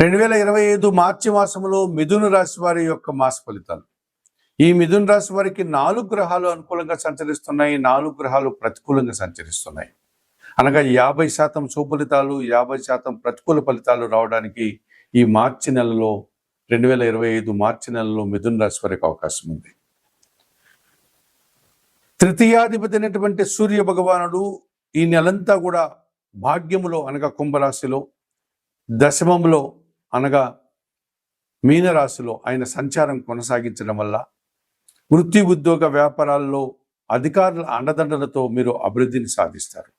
రెండు వేల ఇరవై ఐదు మార్చి మాసంలో మిథున రాశి వారి యొక్క మాస ఫలితాలు. ఈ మిథున రాశి వారికి నాలుగు గ్రహాలు అనుకూలంగా సంచరిస్తున్నాయి నాలుగు గ్రహాలు ప్రతికూలంగా సంచరిస్తున్నాయి. అనగా యాభై శాతం సుఫలితాలు యాభై శాతం ప్రతికూల ఫలితాలు రావడానికి ఈ మార్చి నెలలో రెండు వేల ఇరవై ఐదు మార్చి నెలలో మిథున రాశి వారికి అవకాశం ఉంది. తృతీయాధిపతి అయినటువంటి సూర్య భగవానుడు ఈ నెలంతా కూడా భాగ్యములో అనగా కుంభరాశిలో దశమంలో అనగా మీనరాశిలో ఆయన సంచారం కొనసాగించడం వల్ల వృత్తి ఉద్యోగ వ్యాపారాల్లో అధికారుల అండదండలతో మీరు అభివృద్ధిని సాధిస్తారు.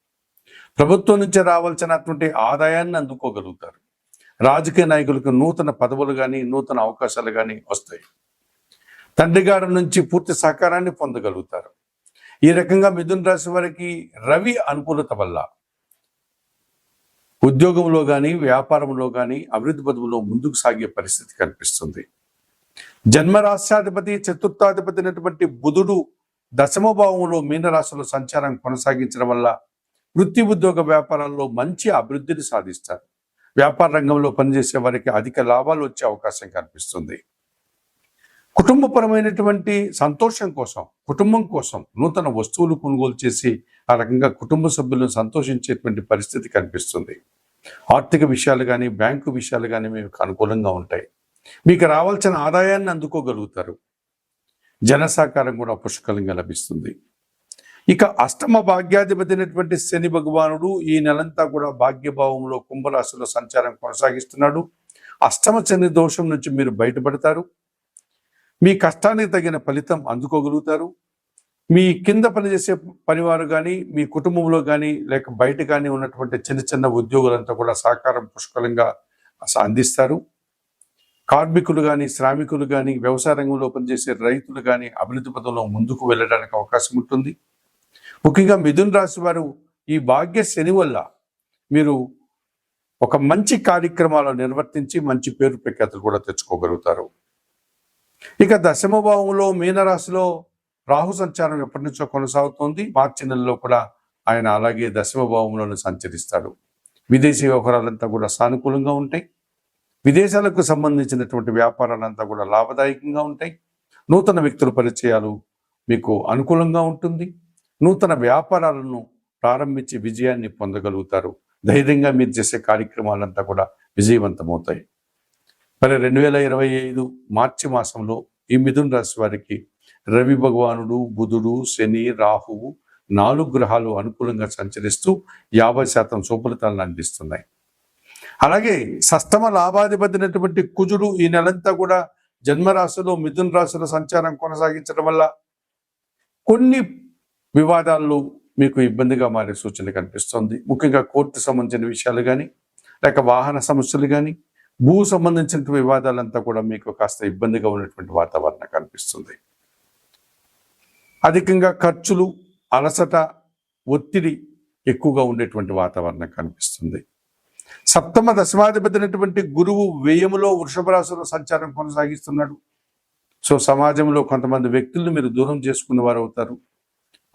ప్రభుత్వం నుంచి రావాల్సినటువంటి ఆదాయాన్ని అందుకోగలుగుతారు. రాజకీయ నాయకులకు నూతన పదవులు కానీ నూతన అవకాశాలు కానీ వస్తాయి. తండ్రి గారి నుంచి పూర్తి సహకారాన్ని పొందగలుగుతారు. ఈ రకంగా మిథున రాశి వారికి రవి అనుకూలత వల్ల ఉద్యోగంలో కానీ వ్యాపారంలో కానీ అభివృద్ధి పదవులో ముందుకు సాగే పరిస్థితి కనిపిస్తుంది. జన్మరాశ్యాధిపతి చతుర్థాధిపతి అయినటువంటి బుధుడు దశమ భావంలో మీనరాశిలో సంచారం కొనసాగించడం వల్ల వృత్తి ఉద్యోగ వ్యాపారాల్లో మంచి అభివృద్ధిని సాధిస్తారు. వ్యాపార రంగంలో పనిచేసే వారికి అధిక లాభాలు వచ్చే అవకాశం కనిపిస్తుంది. కుటుంబపరమైనటువంటి సంతోషం కోసం కుటుంబం కోసం నూతన వస్తువులు కొనుగోలు చేసి ఆ రకంగా కుటుంబ సభ్యులను సంతోషించేటువంటి పరిస్థితి కనిపిస్తుంది. ఆర్థిక విషయాలు కానీ బ్యాంకు విషయాలు కానీ మీకు అనుకూలంగా ఉంటాయి. మీకు రావాల్సిన ఆదాయాన్ని అందుకోగలుగుతారు. జన సహకారం కూడా పుష్కలంగా లభిస్తుంది. ఇక అష్టమ భాగ్యాధిపతి అయినటువంటి శని భగవానుడు ఈ నెలంతా కూడా భాగ్యభావంలో కుంభరాశిలో సంచారం కొనసాగిస్తున్నాడు. అష్టమ శని దోషం నుంచి మీరు బయటపడతారు. మీ కష్టానికి తగిన ఫలితం అందుకోగలుగుతారు. మీ కింద పనిచేసే పనివారు కానీ మీ కుటుంబంలో కానీ లేక బయట కానీ ఉన్నటువంటి చిన్న చిన్న ఉద్యోగులంతా కూడా సహకారం పుష్కలంగా అందిస్తారు. కార్మికులు కానీ శ్రామికులు కానీ వ్యవసాయ రంగంలో పనిచేసే రైతులు కానీ అభివృద్ధి పదంలో ముందుకు వెళ్ళడానికి అవకాశం ఉంటుంది. ముఖ్యంగా మిథున్ రాశి వారు ఈ భాగ్య శని వల్ల మీరు ఒక మంచి కార్యక్రమాలు నిర్వర్తించి మంచి పేరు ప్రఖ్యాతులు కూడా తెచ్చుకోగలుగుతారు. ఇక దశమ భావంలో మీనరాశిలో రాహు సంచారం ఎప్పటి నుంచో కొనసాగుతోంది. మార్చి నెలలో కూడా ఆయన అలాగే దశమ భావంలోనే సంచరిస్తాడు. విదేశీ వ్యవహారాలంతా కూడా సానుకూలంగా ఉంటాయి. విదేశాలకు సంబంధించినటువంటి వ్యాపారాలంతా కూడా లాభదాయకంగా ఉంటాయి. నూతన వ్యక్తుల పరిచయాలు మీకు అనుకూలంగా ఉంటుంది. నూతన వ్యాపారాలను ప్రారంభించి విజయాన్ని పొందగలుగుతారు. ధైర్యంగా మీరు చేసే కార్యక్రమాలంతా కూడా విజయవంతమవుతాయి. మరి రెండు వేల ఇరవై ఐదు మార్చి మాసంలో ఈ మిథున్ రాశి వారికి రవి భగవానుడు బుధుడు శని రాహువు నాలుగు గ్రహాలు అనుకూలంగా సంచరిస్తూ యాభై శాతం సుఫలితాలను అందిస్తున్నాయి. అలాగే సస్తమ లాభాధిపతినటువంటి కుజుడు ఈ నెలంతా కూడా జన్మరాశిలో మిథున రాశిలో సంచారం కొనసాగించడం వల్ల కొన్ని వివాదాల్లో మీకు ఇబ్బందిగా మారే సూచన కనిపిస్తుంది. ముఖ్యంగా కోర్టు సంబంధించిన విషయాలు కానీ లేక వాహన సమస్యలు కానీ భూ సంబంధించిన వివాదాలంతా కూడా మీకు కాస్త ఇబ్బందిగా ఉన్నటువంటి వాతావరణం కనిపిస్తుంది. అధికంగా ఖర్చులు అలసట ఒత్తిడి ఎక్కువగా ఉండేటువంటి వాతావరణం కనిపిస్తుంది. సప్తమ దశమాధిపతినటువంటి గురువు వ్యయములో వృషభ రాశిలో సంచారం కొనసాగిస్తున్నాడు. సో సమాజంలో కొంతమంది వ్యక్తులను మీరు దూరం చేసుకున్న వారు అవుతారు.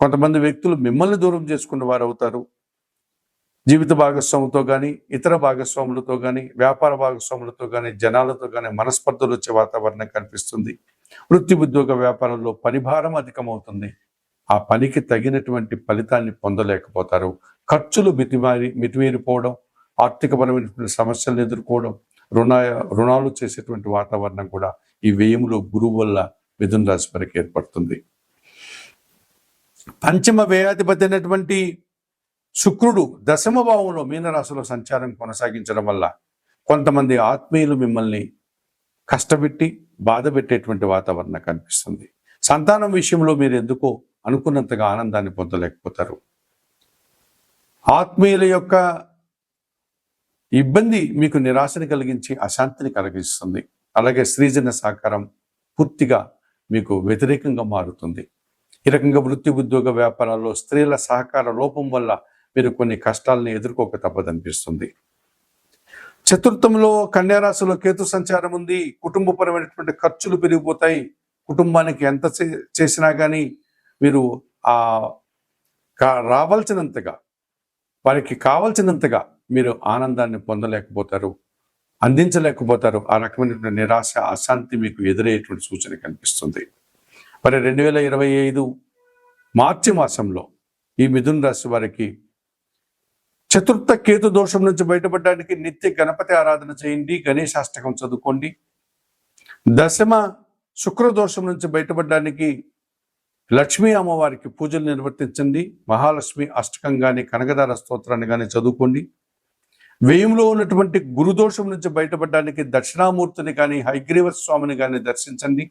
కొంతమంది వ్యక్తులు మిమ్మల్ని దూరం చేసుకున్న వారు అవుతారు. జీవిత భాగస్వాములతో కానీ ఇతర భాగస్వాములతో కానీ వ్యాపార భాగస్వాములతో కానీ జనాలతో కానీ మనస్పర్ధలు వచ్చే వాతావరణం కనిపిస్తుంది. వృత్తి ఉద్యోగ వ్యాపారంలో పనిభారం అధికమవుతుంది. ఆ పనికి తగినటువంటి ఫలితాన్ని పొందలేకపోతారు. ఖర్చులు మితిమారి మితిమీరిపోవడం ఆర్థికపరమైనటువంటి సమస్యలను ఎదుర్కోవడం రుణ రుణాలు చేసేటువంటి వాతావరణం కూడా ఈ వ్యయంలో గురువు వల్ల మిథున రాశి వారికి ఏర్పడుతుంది. పంచమ వ్యయాధిపతి అయినటువంటి శుక్రుడు దశమ భావంలో మీనరాశిలో సంచారం కొనసాగించడం వల్ల కొంతమంది ఆత్మీయులు మిమ్మల్ని కష్టపెట్టి బాధ పెట్టేటువంటి వాతావరణం కనిపిస్తుంది. సంతానం విషయంలో మీరు ఎందుకో అనుకున్నంతగా ఆనందాన్ని పొందలేకపోతారు. ఆత్మీయుల యొక్క ఇబ్బంది మీకు నిరాశని కలిగించి అశాంతిని కలిగిస్తుంది. అలాగే సృజన సహకారం పూర్తిగా మీకు వ్యతిరేకంగా మారుతుంది. ఈ రకంగా వృత్తి ఉద్యోగ వ్యాపారాల్లో స్త్రీల సహకార లోపం వల్ల మీరు కొన్ని కష్టాలను ఎదుర్కోక తప్పదనిపిస్తుంది. చతుర్థంలో కన్యారాశిలో కేతు సంచారం ఉంది. కుటుంబపరమైనటువంటి ఖర్చులు పెరిగిపోతాయి. కుటుంబానికి ఎంత చే- చేసినా కానీ మీరు ఆ కా- రావాల్సినంతగా వారికి కావాల్సినంతగా మీరు ఆనందాన్ని పొందలేకపోతారు. అందించలేకపోతారు. ఆ రకమైనటువంటి నిరాశ అశాంతి మీకు ఎదురయ్యేటువంటి సూచన కనిపిస్తుంది. మరి రెండు వేల ఇరవై ఐదు మార్చి మాసంలో ఈ మిథున రాశి వారికి చతుర్థ కేతు దోషం నుంచి బయటపడడానికి నిత్య గణపతి ఆరాధన చేయండి గణేశాష్టకం చదువుకోండి. దశమ శుక్ర దోషం నుంచి బయటపడడానికి లక్ష్మీ అమ్మవారికి పూజలు నిర్వర్తించండి మహాలక్ష్మి అష్టకం కానీ కనకదార స్తోత్రాన్ని కానీ చదువుకోండి. వ్యయంలో ఉన్నటువంటి గురుదోషం నుంచి బయటపడడానికి దక్షిణామూర్తిని కానీ హైగ్రీవ స్వామిని కానీ దర్శించండి.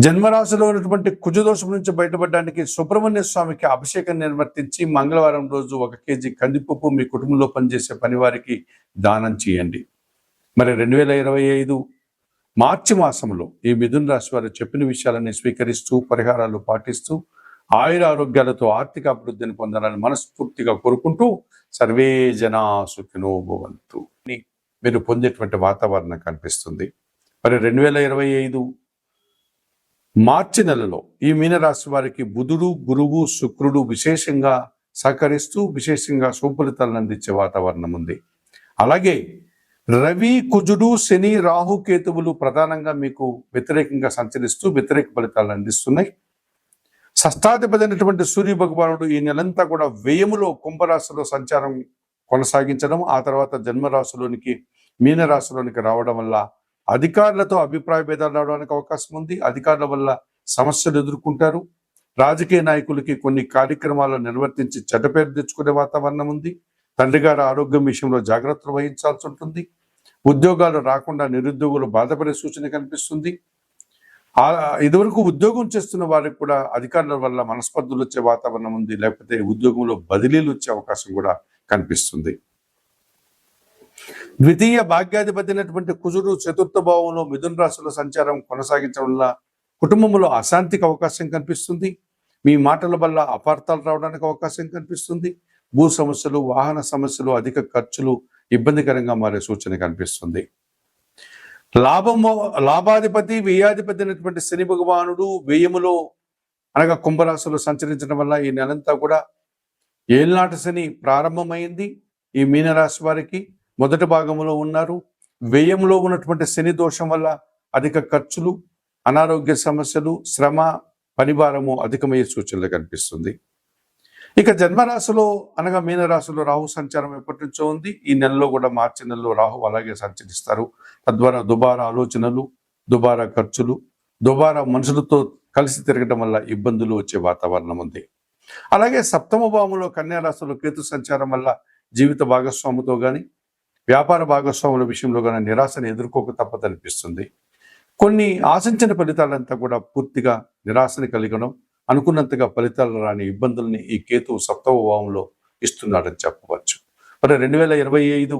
జన్మరాశిలో ఉన్నటువంటి కుజదోషం నుంచి బయటపడడానికి సుబ్రహ్మణ్య స్వామికి అభిషేకం నిర్వర్తించి మంగళవారం రోజు ఒక కేజీ కందిపప్పు మీ కుటుంబంలో పనిచేసే పనివారికి దానం చేయండి. మరి రెండు వేల ఇరవై ఐదు మార్చి మాసంలో ఈ మిథున రాశి వారు చెప్పిన విషయాలని స్వీకరిస్తూ పరిహారాలు పాటిస్తూ ఆయుర ఆరోగ్యాలతో ఆర్థిక అభివృద్ధిని పొందాలని మనస్ఫూర్తిగా కోరుకుంటూ సర్వే జనా సుఖినో మీరు పొందేటువంటి వాతావరణం కనిపిస్తుంది. మరి రెండు వేల ఇరవై ఐదు మార్చి నెలలో ఈ మీనరాశి వారికి బుధుడు గురువు శుక్రుడు విశేషంగా సహకరిస్తూ విశేషంగా సుఫలితాలను అందించే వాతావరణం ఉంది. అలాగే రవి కుజుడు శని రాహు కేతువులు ప్రధానంగా మీకు వ్యతిరేకంగా సంచరిస్తూ వ్యతిరేక ఫలితాలను అందిస్తున్నాయి. షష్టాధిపతి అయినటువంటి సూర్య భగవానుడు ఈ నెలంతా కూడా వ్యయములో కుంభరాశిలో సంచారం కొనసాగించడం ఆ తర్వాత జన్మరాశిలోనికి మీనరాశిలోనికి రావడం వల్ల అధికారులతో అభిప్రాయ భేదాలు రావడానికి అవకాశం ఉంది. అధికారుల వల్ల సమస్యలు ఎదుర్కొంటారు. రాజకీయ నాయకులకి కొన్ని కార్యక్రమాలు నిర్వర్తించి చెడ్డ పేరు తెచ్చుకునే వాతావరణం ఉంది. తండ్రి గారి ఆరోగ్యం విషయంలో జాగ్రత్తలు వహించాల్సి ఉంటుంది. ఉద్యోగాలు రాకుండా నిరుద్యోగులు బాధపడే సూచన కనిపిస్తుంది. ఇదివరకు ఉద్యోగం చేస్తున్న వారికి కూడా అధికారుల వల్ల మనస్పర్ధలు వచ్చే వాతావరణం ఉంది. లేకపోతే ఉద్యోగంలో బదిలీలు వచ్చే అవకాశం కూడా కనిపిస్తుంది. ద్వితీయ భాగ్యాధిపతి అయినటువంటి కుజుడు చతుర్థ భావంలో మిథున రాశిలో సంచారం కొనసాగించడం వల్ల కుటుంబంలో అశాంతికి అవకాశం కనిపిస్తుంది. మీ మాటల వల్ల అపార్థాలు రావడానికి అవకాశం కనిపిస్తుంది. భూ సమస్యలు వాహన సమస్యలు అధిక ఖర్చులు ఇబ్బందికరంగా మారే సూచన కనిపిస్తుంది. లాభము లాభాధిపతి వ్యయాధిపతి అయినటువంటి శని భగవానుడు వ్యయములో అనగా కుంభరాశిలో సంచరించడం వల్ల ఈ నెలంతా కూడా ఏళ్ళనాటి శని ప్రారంభమైంది. ఈ మీనరాశి వారికి మొదటి భాగంలో ఉన్నారు. వ్యయంలో ఉన్నటువంటి శని దోషం వల్ల అధిక ఖర్చులు అనారోగ్య సమస్యలు శ్రమ పనిభారము అధికమయ్యే సూచనలు కనిపిస్తుంది. ఇక జన్మరాశిలో అనగా మీనరాశిలో రాహు సంచారం ఎప్పటి నుంచో ఉంది. ఈ నెలలో కూడా మార్చి నెలలో రాహు అలాగే సంచరిస్తారు. తద్వారా దుబారా ఆలోచనలు దుబారా ఖర్చులు దుబారా మనుషులతో కలిసి తిరగడం వల్ల ఇబ్బందులు వచ్చే వాతావరణం ఉంది. అలాగే సప్తమ భావంలో కన్యా రాశిలో కేతు సంచారం వల్ల జీవిత భాగస్వామితో కానీ వ్యాపార భాగస్వాముల విషయంలో కానీ నిరాశను ఎదుర్కోక తప్పదనిపిస్తుంది కొన్ని ఆశించిన ఫలితాలంతా కూడా పూర్తిగా నిరాశను కలిగడం అనుకున్నంతగా ఫలితాలు రాని ఇబ్బందుల్ని ఈ కేతు సప్తవ భావంలో ఇస్తున్నాడని చెప్పవచ్చు. మరి రెండు వేల ఇరవై ఐదు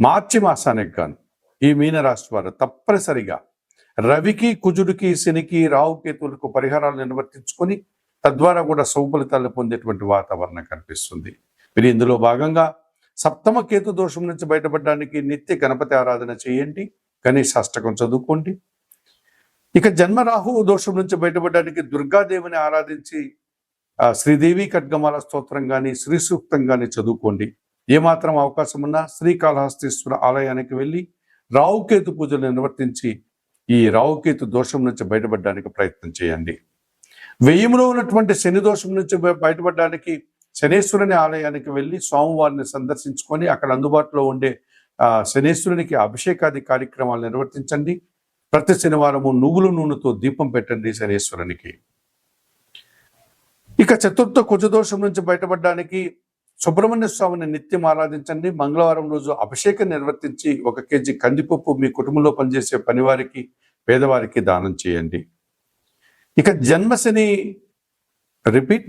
మార్చి మాసానికి గాను ఈ మీనరాశి వారు తప్పనిసరిగా రవికి కుజుడికి శనికి రావు కేతువులకు పరిహారాలు నిర్వర్తించుకొని తద్వారా కూడా సౌఫలితాలు పొందేటువంటి వాతావరణం కనిపిస్తుంది. మీరు ఇందులో భాగంగా సప్తమ కేతు దోషం నుంచి బయటపడడానికి నిత్య గణపతి ఆరాధన చేయండి. గణేష్ అష్టకం చదువుకోండి. ఇక జన్మరాహు దోషం నుంచి బయటపడడానికి దుర్గాదేవిని ఆరాధించి ఆ, శ్రీదేవి ఖడ్గమాల స్తోత్రం కానీ శ్రీ సూక్తం కానీ చదువుకోండి. ఏమాత్రం అవకాశం ఉన్నా శ్రీకాళహస్తీశ్వర ఆలయానికి వెళ్ళి రావుకేతు పూజలు నిర్వర్తించి ఈ రావుకేతు దోషం నుంచి బయటపడడానికి ప్రయత్నం చేయండి. వెయ్యిములో ఉన్నటువంటి శని దోషం నుంచి బయటపడడానికి శనేశ్వరుని ఆలయానికి వెళ్ళి స్వామివారిని సందర్శించుకొని అక్కడ అందుబాటులో ఉండే శనేశ్వరునికి అభిషేకాది కార్యక్రమాలు నిర్వర్తించండి. ప్రతి శనివారము నువ్వుల నూనెతో దీపం పెట్టండి శనేశ్వరునికి. ఇక చతుర్థ కుజదోషం నుంచి బయటపడడానికి సుబ్రహ్మణ్య స్వామిని నిత్యం ఆరాధించండి. మంగళవారం రోజు అభిషేకం నిర్వర్తించి ఒక కేజీ కందిపప్పు మీ కుటుంబంలో పనిచేసే పనివారికి పేదవారికి దానం చేయండి. ఇక జన్మశని రిపీట్.